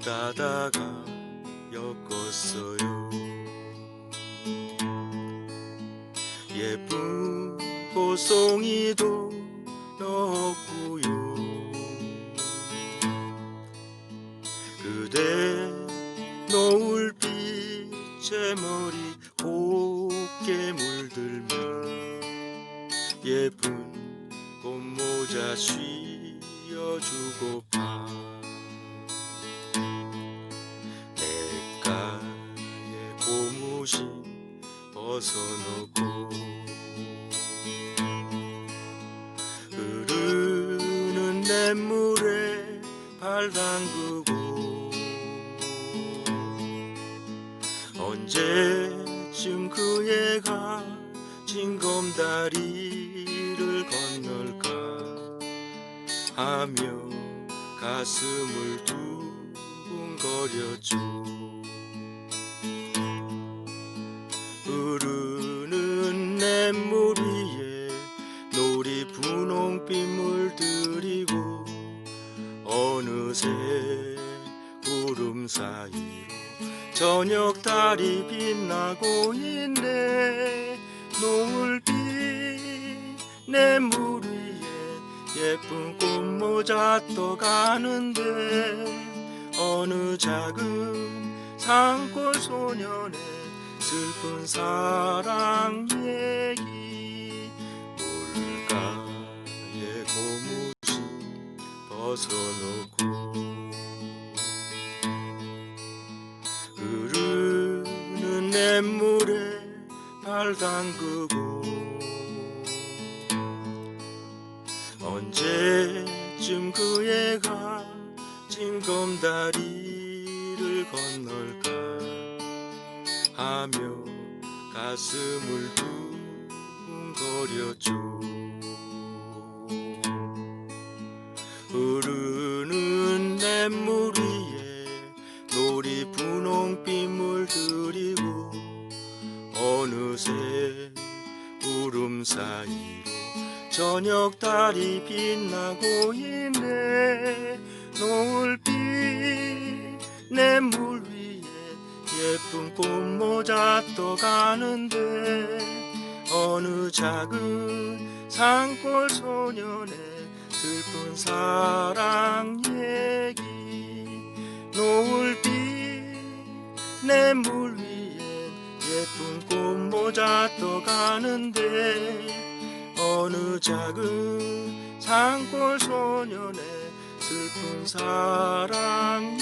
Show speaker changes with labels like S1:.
S1: 배 따다가 엮었어요. 예쁜 보송이도 넣었고요. 그대 노을빛에 머리 곱게 물들며 예쁜 꽃모자 씌워주고파 벗어놓고 흐르는 냇물에 발 담그고 언제쯤 그 애가 징검다리를 건널까 하며 가슴을 두근거렸죠 냇물 위에 놀이 분홍빛 물들이고 어느새 구름 사이로 저녁 달이 빛나고 있네. 노을빛 냇물 위에 예쁜 꽃모자 떠가는데 어느 작은 산골 소년의 슬픈 사랑 얘기 물가에 고무신 벗어놓고 흐르는 냇물에 발 담그고 언제쯤 그 애가 징검다리를 건널까 하며 가슴을 두근거렸죠 흐르는 냇물 위에 놀이 분홍빛 물 들이고 어느새 구름 사이로 저녁 달이 빛나고 있네. 노을빛 냇물 예쁜 꽃모자 떠가는데 어느 작은 산골 소년의 슬픈 사랑 얘기. 노을빛 냇물 위에 예쁜 꽃모자 떠가는데 어느 작은 산골 소년의 슬픈 사랑